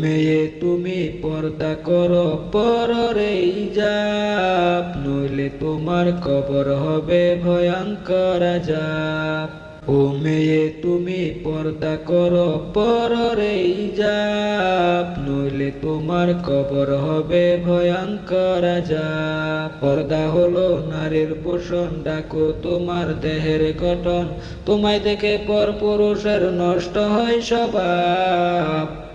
মেয়ে, তুমি পর্দা করো পররে যাপ। নইলে তোমার কবর হবে ভয়ঙ্কর আজাব। ও মেয়ে, তুমি পর্দা করো পররে যাপ। নইলে তোমার কবর হবে ভয়ঙ্কর আজাব। পর্দা হলো নারীর পোষণ, ডাকো তোমার দেহের গঠন। তোমায় দেখে পর পুরুষের নষ্ট হয় স্বভাব।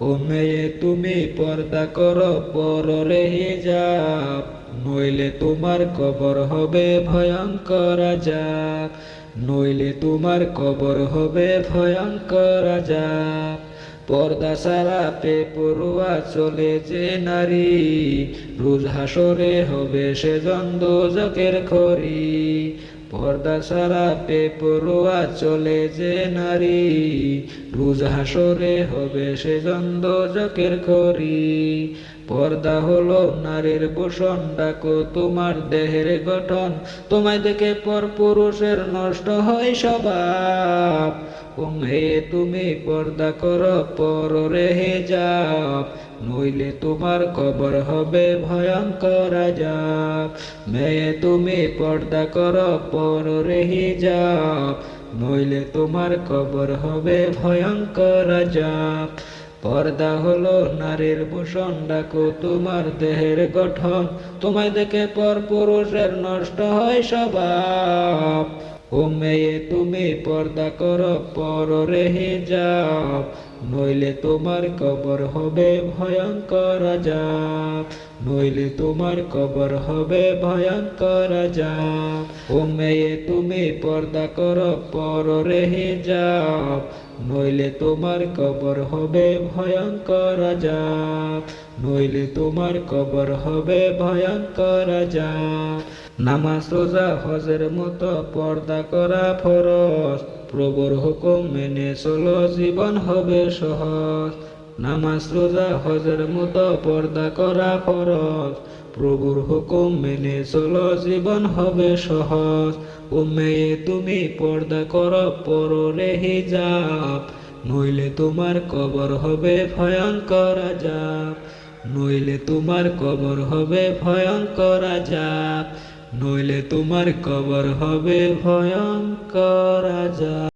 ও মেয়ে তুমি পর্দা করো, পররে হিজাব। নইলে তোমার কবর হবে ভয়ঙ্কর আজাব। নইলে তোমার কবর হবে ভয়ঙ্কর আজাব। পর্দা সারা পড়ুয়া চলে যে নারী। রোজ হাসরে হবে সে জকের খড়ি। পর্দা সারা পে পড়ুয়া চলে যে নারী। রোজ হাসরে হবে সে জন্দ জকের খড়ি। পর্দা হলো নারীর পোষণ, ডাকো তোমার দেহের গঠন। তোমায় দেখে পর পুরুষের নষ্ট হয় স্বভাব। মেয়ে তুমি পর্দা করো পর রেহে যাও নইলে তোমার কবর হবে ভয়ঙ্কর আজাব। মেয়ে, তুমি পর্দা কর, পর রেহে যাও। নইলে তোমার কবর হবে ভয়ঙ্কর আজাব। পর্দা হলো নারীর ভূষণ, ডাকো তোমার দেহের গঠন। তোমায় দেখে পর পুরুষের নষ্ট হয় স্বভাব। ও মেয়ে তুমি পর্দা কর, পর রেহে যাও। নইলে তোমার কবর হবে ভয়ঙ্কর আজাব। নইলে তোমার কবর হবে ভয়ঙ্কর আজাব। ও মেয়ে তুমি পর্দা কর, পর রেহে যাও। নইলে তোমার কবর হবে ভয়ঙ্কর আজাব। নইলে তোমার কবর হবে ভয়ঙ্কর আজাব। নামাজ রোজা, হজের মতো পর্দা করা ফরজ। প্রবর হুকুম মেনে চলো, জীবন হবে সহজ। নামাজ রোজা, হজের মতো পর্দা করা ফরজ। প্রভুর হুকুম মেনে চলো, জীবন হবে সহজ। ও মেয়ে, তুমি পর্দা করো পরলে যাপ নইলে তোমার কবর হবে ভয়ঙ্কর আজাব নইলে তোমার কবর হবে ভয়ঙ্কর আজাব নইলে তোমার কবর হবে ভয়ঙ্কর আজাব।